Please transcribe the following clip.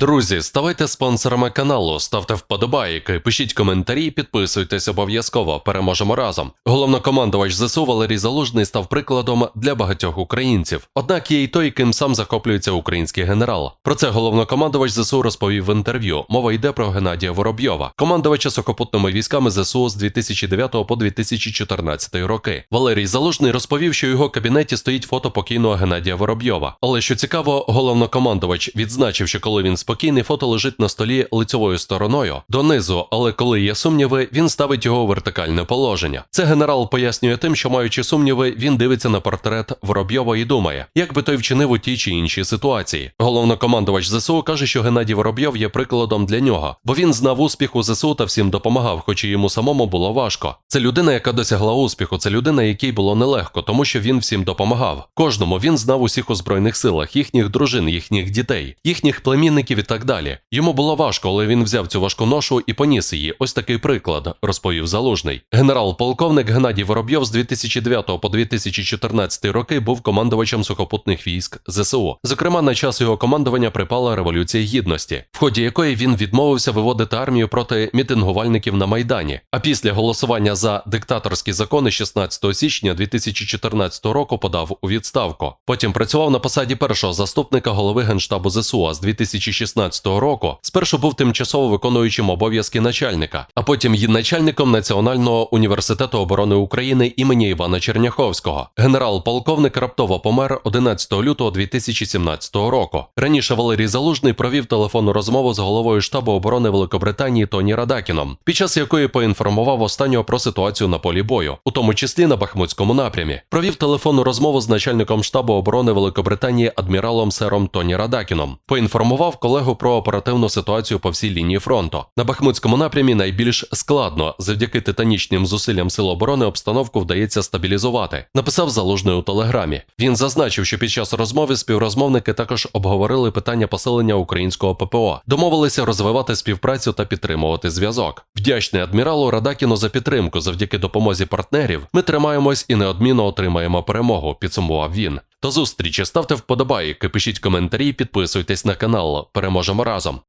Друзі, ставайте спонсорами каналу, ставте вподобайки, пишіть коментарі, підписуйтесь обов'язково. Переможемо разом. Головнокомандувач ЗСУ Валерій Залужний став прикладом для багатьох українців. Однак є й той, ким сам захоплюється український генерал. Про це головнокомандувач ЗСУ розповів в інтерв'ю. Мова йде про Геннадія Воробйова, командувача сухопутними військами ЗСУ з 2009 по 2014 роки. Валерій Залужний розповів, що в його кабінеті стоїть фото покійного Геннадія Воробйова. Але що цікаво, головнокомандувач відзначив, що коли він спокійний, фото лежить на столі лицьовою стороною донизу, але коли є сумніви, він ставить його у вертикальне положення. Це генерал пояснює тим, що маючи сумніви, він дивиться на портрет Воробйова і думає, як би той вчинив у тій чи іншій ситуації. Головнокомандувач ЗСУ каже, що Геннадій Воробйов є прикладом для нього, бо він знав успіху ЗСУ та всім допомагав, хоч і йому самому було важко. Це людина, яка досягла успіху, це людина, якій було нелегко, тому що він всім допомагав. Кожному він знав усіх у збройних силах, їхніх дружин, їхніх дітей, їхніх племінників і так далі. Йому було важко, але він взяв цю важку ношу і поніс її. Ось такий приклад, розповів залужний. Генерал-полковник Геннадій Воробйов з 2009 по 2014 роки був командувачем сухопутних військ ЗСУ. Зокрема, на час його командування припала революція гідності, в ході якої він відмовився виводити армію проти мітингувальників на майдані. А після голосування за диктаторські закони 16 січня 2014 року подав у відставку. Потім працював на посаді першого заступника голови генштабу ЗСУ. А з 2016 року спершу був тимчасово виконуючим обов'язки начальника, а потім є начальником Національного університету оборони України імені Івана Черняховського. Генерал-полковник раптово помер 11 лютого 2017 року. Раніше Валерій Залужний провів телефонну розмову з головою штабу оборони Великобританії Тоні Радакіном, під час якої поінформував останнього про ситуацію на полі бою, у тому числі на Бахмутському напрямі. Провів телефонну розмову з начальником штабу оборони Великобританії адміралом Сером Тоні Радакіном. Поінформував колегу про оперативну ситуацію по всій лінії фронту. На Бахмутському напрямі найбільш складно завдяки титанічним зусиллям сил оборони обстановку вдається стабілізувати. Написав залужний у телеграмі. Він зазначив, що під час розмови співрозмовники також обговорили питання посилення українського ППО, домовилися розвивати співпрацю та підтримувати зв'язок. Вдячний адміралу Радакіну за підтримку. Завдяки допомозі партнерів ми тримаємось і неодмінно отримаємо перемогу. Підсумував він. До зустрічі ставте вподобайки, пишіть коментарі, підписуйтесь на канал. Переможемо разом.